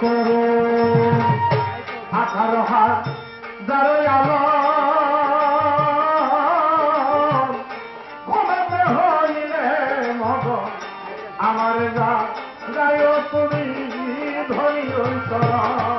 করো আঠারো হাজারো আলো। ঘুমাতে আমার গা গায় তুমি ধরিল চলা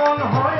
আপন হয়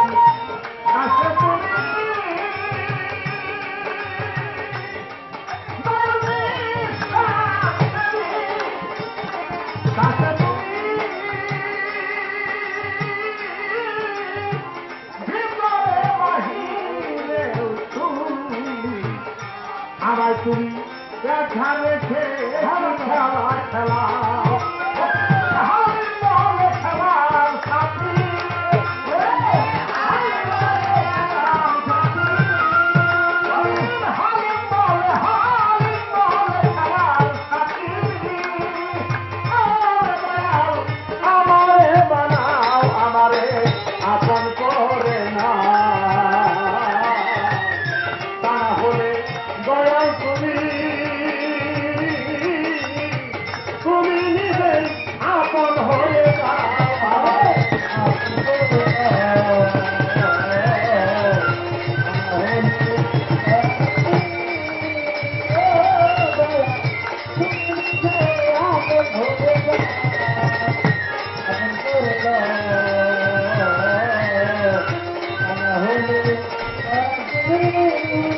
তুমি দেখা রেখে খেলা Oh,